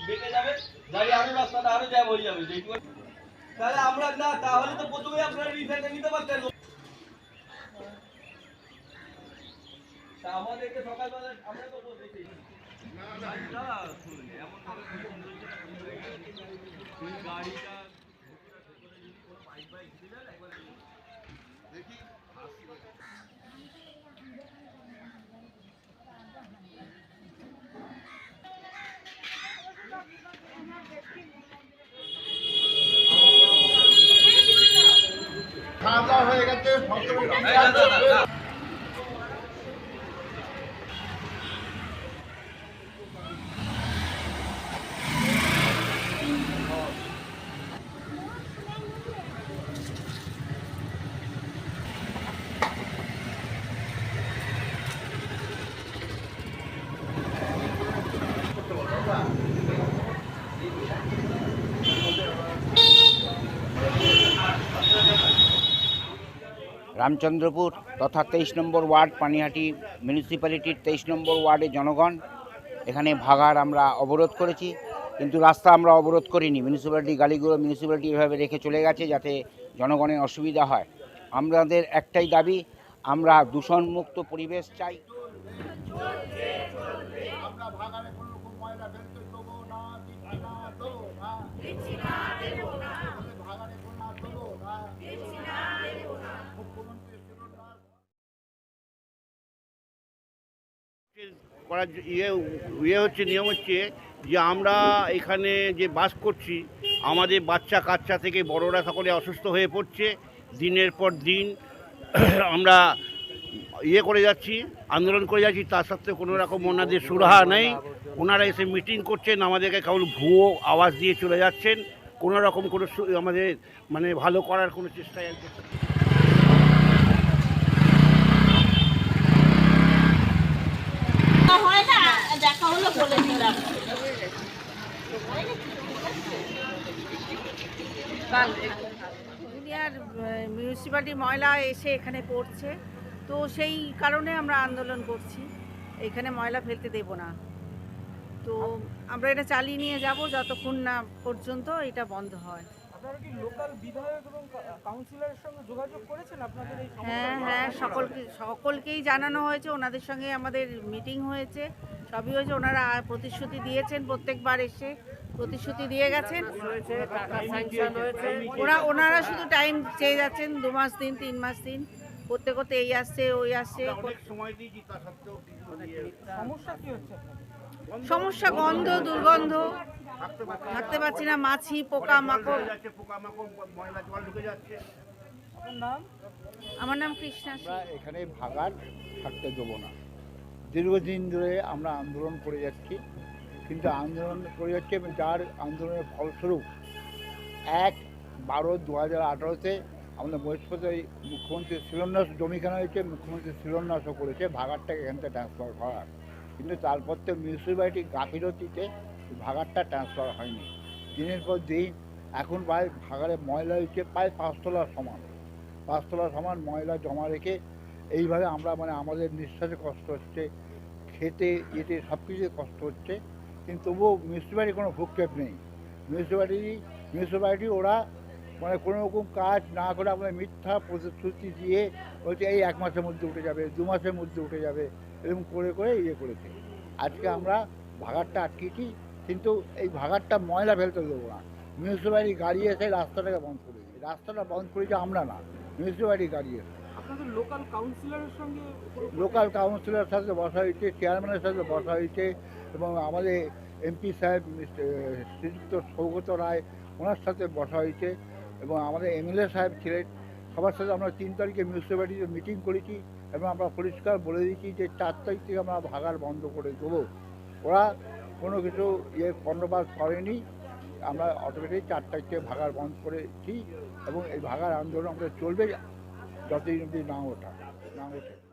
বেঁকে যাবে গাড়ি আরও রাস্তাটা আরও জ্যাম হয়ে যাবে যেটুকু তাহলে আমরা না তাহলে তো প্রথমে আপনারা রিফাইনটা নিতে পারতেন আমাদেরকে সকালবেলা আমরা তো বলতেছি না না এমন ভাবে গাড়িটা 来来来来。রামচন্দ্রপুর তথা তেইশ নম্বর ওয়ার্ড পানিহাটি মিউনিসিপ্যালিটির তেইশ নম্বর ওয়ার্ডের জনগণ। এখানে ভাগার আমরা অবরোধ করেছি, কিন্তু রাস্তা আমরা অবরোধ করিনি। মিউনিসিপ্যালিটি গাড়িগুলো মিউনিসিপ্যালিটি এভাবে রেখে চলে গেছে যাতে জনগণের অসুবিধা হয়। আমাদের একটাই দাবি, আমরা দূষণমুক্ত পরিবেশ চাই। করার ইয়ে ইয়ে হচ্ছে, নিয়ম হচ্ছে যে আমরা এখানে যে বাস করছি, আমাদের বাচ্চা কাচ্চা থেকে বড়রা সকলে অসুস্থ হয়ে পড়ছে। দিনের পর দিন আমরা ইয়ে করে যাচ্ছি, আন্দোলন করে যাচ্ছি। তার সত্ত্বেও কোনো রকম ওনাদের সুরাহা নেই। ওনারা এসে মিটিং করছেন, আমাদেরকে কেবল ভুয়ো আওয়াজ দিয়ে চলে যাচ্ছেন। কোনো রকম কোনো আমাদের মানে ভালো করার কোনো চেষ্টাই আর দেখা ইন্ডিয়ার মিউনিসিপ্যালিটি ময়লা এসে এখানে পড়ছে। তো সেই কারণে আমরা আন্দোলন করছি। এখানে ময়লা ফেলতে দেব না। তো আমরা এটা চালিয়ে নিয়ে যাব যতক্ষণ না পর্যন্ত এটা বন্ধ হয়। আপনারা কি লোকাল বিধায়ক এবং কাউন্সিলরের সঙ্গে যোগাযোগ করেছেন আপনাদের এই হ্যাঁ হ্যাঁ সকলকে সকলকেই জানানো হয়েছে ওনাদের সঙ্গে আমাদের মিটিং হয়েছে। সবই হয়েছে ওনারা প্রতিশ্রুতি দিয়েছেন প্রত্যেকবার এসে প্রতিশ্রুতি দিয়ে গেছেন। ওরা ওনারা শুধু টাইম চেয়ে যাচ্ছেন দু মাস দিন তিন মাস দিন। করতে করতে এই আসছে ওই আসছে সমস্যা কি হচ্ছে? আপনাদের? সমস্যা গন্ধ দুর্গন্ধ। থাকতে পারছি না। মাছি পোকা মাকড়। আমার নাম কৃষ্ণা এখানে ভাগার থাকতে দেবো না। দীর্ঘদিন ধরে আমরা আন্দোলন করে যাচ্ছি। কিন্তু আন্দোলন করে যাচ্ছি এবং যার আন্দোলনের ফলস্বরূপ এক বারো দু হাজার আঠারোতে আমাদের বৃহস্পতি মুখ্যমন্ত্রী শিলান্যাস জমি কেনা হয়েছে মুখ্যমন্ত্রী শিলান্যাসও করেছে ভাগারটাকে এখান থেকে ট্রান্সফার করার। কিন্তু তারপর তো মিউনিসিপ্যালিটি গাফিলতিতে ভাগারটা ট্রান্সফার হয়নি। দিনের পর দিন এখন প্রায় ভাগারে ময়লা হয়েছে, প্রায় পাঁচতলার সমান। পাঁচতলার সমান ময়লা জমা রেখে এইভাবে আমরা মানে আমাদের নিঃশ্বাসে কষ্ট হচ্ছে, খেতে এতে সব কিছুতে কষ্ট হচ্ছে। কিন্তু তবুও মিউনিসিপ্যালিটি কোনো ভূক্ষেপ নেই। মিউনিসিপ্যালিটি মিউনিসিপ্যালিটি ওরা মানে কোনো রকম কাজ না করে আমাদের মিথ্যা প্রতিশ্রুতি দিয়ে বলছে এই এক মাসের মধ্যে উঠে যাবে দু মাসের মধ্যে উঠে যাবে এরকম করে করে ইয়ে করেছে। আজকে আমরা ভাগারটা আটকেছি কিন্তু এই ভাগারটা ময়লা ফেলতে দেবো না। মিউনিসিপ্যালিটি গাড়ি এসে রাস্তাটাকে বন্ধ করে দিয়েছে রাস্তাটা বন্ধ করেছে আমরা না মিউনিসিপ্যালিটি গাড়ি এসে। লোকাল কাউন্সিলরের সঙ্গে লোকাল কাউন্সিলরের সাথে বসা হয়েছে চেয়ারম্যানের সাথে বসা হয়েছে এবং আমাদের এমপি সাহেব শ্রীযুক্ত সৌগত রায় ওনার সাথে বসা হয়েছে। এবং আমাদের এমএলএ সাহেব ছিলেন। সবার সাথে আমরা তিন তারিখে মিউনিসিপ্যালিটিতে মিটিং করেছি এবং আমরা পরিষ্কার বলে দিয়েছি যে চার তারিখ থেকে আমরা ভাগার বন্ধ করে দেবো। ওরা কোনো কিছু ইয়ে কর্ণপাত করেনি। আমরা অটোমেটিক চার তারিখ থেকে ভাগার বন্ধ করেছি এবং এই ভাগার আন্দোলন আমাদের চলবে, যতদিন অবধি না ওঠা, না ওঠে।